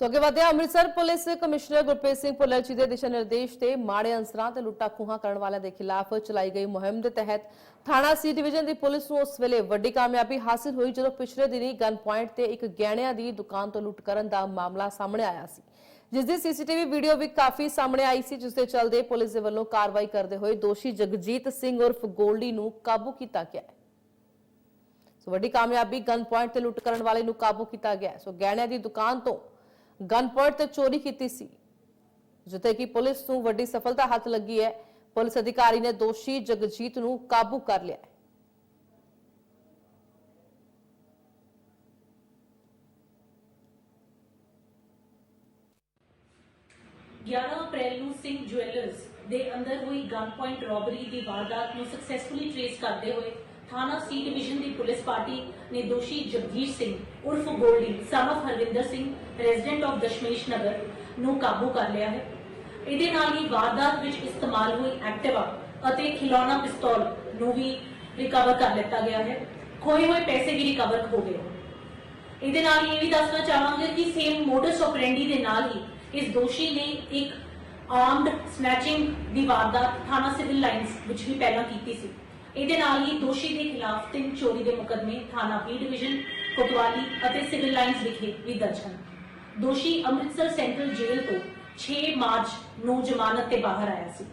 ਸੋ ਅੱਗੇ ਵਧਿਆ Amritsar police commissioner Gurpreet Singh Bhullar ji ਦੇ ਦਿਸ਼ਾ ਨਿਰਦੇਸ਼ ਤੇ ਮਾੜੇ ਅੰਸਰਾਂ ਤੇ ਲੁੱਟਾਂ ਖੋਹਾਂ ਕਰਨ ਵਾਲਿਆਂ ਦੇ ਖਿਲਾਫ ਚਲਾਈ ਗਈ ਮੁਹਿੰਮ ਦੇ ਤਹਿਤ ਥਾਣਾ ਸੀ ਡਿਵੀਜ਼ਨ ਦੀ ਪੁਲਿਸ ਨੂੰ ਉਸ ਵੇਲੇ ਵੱਡੀ ਕਾਮਯਾਬੀ ਹਾਸਲ ਹੋਈ ਜਦੋਂ ਪਿਛਲੇ ਦਿਨੀ ਗਨ ਪੁਆਇੰਟ ਤੇ ਇੱਕ ਗਹਿਣਿਆਂ ਦੀ ਦੁਕਾਨ ਤੋਂ ਲੁੱਟ ਕਰਨ ਦਾ ਮਾਮਲਾ ਸਾਹਮਣੇ ਆਇਆ ਸੀ। ਜਿਸ ਦੀ ਸੀਸੀਟੀਵੀ ਵੀਡੀਓ ਵੀ ਕਾਫੀ ਸਾਹਮਣੇ ਆਈ ਸੀ, ਜਿਸ ਦੇ ਚੱਲਦੇ ਪੁਲਿਸ ਦੇ ਵੱਲੋਂ ਕਾਰਵਾਈ ਕਰਦੇ ਹੋਏ ਦੋਸ਼ੀ ਜਗਜੀਤ ਸਿੰਘ ਉਰਫ ਗੋਲਡੀ ਨੂੰ ਕਾਬੂ ਕੀਤਾ ਗਿਆ ਹੈ। ਸੋ ਵੱਡੀ ਕਾਮਯਾਬੀ ਗਨ ਪੁਆਇੰਟ ਤੇ ਲੁੱਟ ਕਰਨ ਵਾਲੇ ਨੂੰ ਕਾਬੂ ਕੀਤਾ ਗਿਆ ਸੋ ਗਹਿਣਿਆਂ ਦੀ ਦੁਕਾਨ ਤੋਂ ਗਨ ਪੁਆਇੰਟ ਤੇ ਚੋਰੀ ਕੀਤੀ ਸੀ। ਜਿੱਥੇ ਕਿ ਪੁਲਿਸ ਨੂੰ ਵੱਡੀ ਸਫਲਤਾ ਹੱਥ ਲੱਗੀ ਹੈ। ਪੁਲਿਸ ਅਧਿਕਾਰੀ ਨੇ ਦੋਸ਼ੀ ਜਗਜੀਤ ਨੂੰ ਕਾਬੂ ਕਰ ਲਿਆ ਹੈ। ਅਪ੍ਰੈਲ ਨੂੰ ਸਿੰਘ ਜੁਐਲਰਸ ਦੇ ਅੰਦਰ ਹੋਈ ਗਨ ਪੁਆਇੰਟ ਰੋਬਰੀ ਦੀ ਵਾਰਦਾਤ ਨੂੰ ਸਕਸੈਸਫੁਲੀ ਟ੍ਰੇਸ ਕਰਦੇ ਹੋਏ ਥਾਣਾ ਸੀ ਡਿਵੀਜ਼ਨ ਦੀ ਪੁਲਿਸ ਪਾਰਟੀ ਨੇ ਦੋਸ਼ੀ ਜਗਜੀਤ ਸਿੰਘ ਉਰਫ Goldy, son Harvinder Singh resident of Dashmesh Nagar ਨੂੰ ਕਾਬੂ ਕਰ ਲਿਆ ਹੈ। ਇਹਦੇ ਨਾਲ ਹੀ ਵਾਰਦਾਤ ਵਿੱਚ ਇਸਤੇਮਾਲ ਹੋਈ ਐਕਟਿਵਾ ਅਤੇ ਖਿਲੌਣਾ ਪਿਸਤੌਲ ਨੂੰ ਵੀ ਰਿਕਵਰ ਕਰ ਲਿੱਤਾ ਗਿਆ ਹੈ। ਖੋਏ ਹੋਏ ਪੈਸੇ ਵੀ ਰਿਕਵਰ ਹੋ ਗਏ। ਇਹਦੇ ਨਾਲ ਇਹ ਵੀ ਦੱਸਣਾ ਚਾਹਾਂਗੇ ਕਿ ਸੇਮ ਮੋਡਸ ਆਪਰੈਂਡੀ ਦੇ ਨਾਲ ਹੀ ਇਸ ਦੋਸ਼ੀ ਨੇ ਇੱਕ ਆਰਮਡ ਸਨੈਚਿੰਗ ਦੀ ਵਾਰਦਾਤ ਥਾਣਾ ਸਿਵਲ ਲਾਈਨਸ ਵਿੱਚ ਵੀ ਪਹਿਲਾਂ ਕੀਤੀ ਸੀ। ਇਹਦੇ ਨਾਲ ਹੀ ਦੋਸ਼ੀ ਦੇ ਖਿਲਾਫ ਤਿੰਨ ਚੋਰੀ ਦੇ ਮੁਕੱਦਮੇ ਥਾਣਾ ਬੀ ਡਿਵੀਜ਼ਨ, ਕੋਤਵਾਲੀ ਅਤੇ ਸਿਵਲ ਲਾਈਨਸ ਵਿਖੇ ਵੀ ਦਰਜ ਹਨ। ਦੋਸ਼ੀ ਅੰਮ੍ਰਿਤਸਰ ਸੈਂਟਰਲ ਜੇਲ੍ਹ ਤੋਂ 6 ਮਾਰਚ ਨੂੰ ਜ਼ਮਾਨਤ ਤੇ ਬਾਹਰ ਆਇਆ ਸੀ।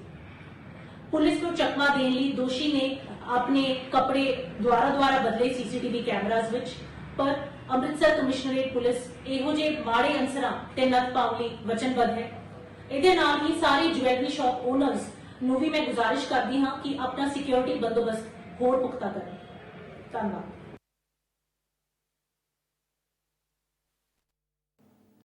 ਪੁਲਿਸ ਨੂੰ ਚਕਮਾ ਦੇਣ ਲਈ ਦੋਸ਼ੀ ਨੇ ਆਪਣੇ ਕੱਪੜੇ ਦੁਆਰਾ ਦੁਆਰਾ ਬਦਲੇ ਸੀਸੀਟੀਵੀ ਕੈਮਰਾਜ਼ ਵਿੱਚ, ਪਰ ਅੰਮ੍ਰਿਤਸਰ ਕਮਿਸ਼ਨਰੇਟ ਪੁਲਿਸ ਇਹੋ ਜਿਹੇ ਮਾੜੇ ਅੰਸਰਾਂ ਤੇ ਨੱਥ ਪਾਉਣ ਲਈ ਵਚਨਬੱਧ ਹੈ। ਇਹਦੇ ਨਾਲ ਹੀ ਸਾਰੇ ਜੁਐਲਰੀ ਸ਼ਾਪ ਓਨਰਸ ਨੂੰ ਵੀ ਮੈਂ ਗੁਜ਼ਾਰਿਸ਼ ਕਰਦੀ ਹਾਂ ਕਿ ਆਪਣਾ ਸਿਕਿਉਰਿਟੀ ਬੰਦੋਬਸਤ ਹੋਰ ਪੁਖਤਾ ਕਰਨ ਧੰਨਵਾਦ।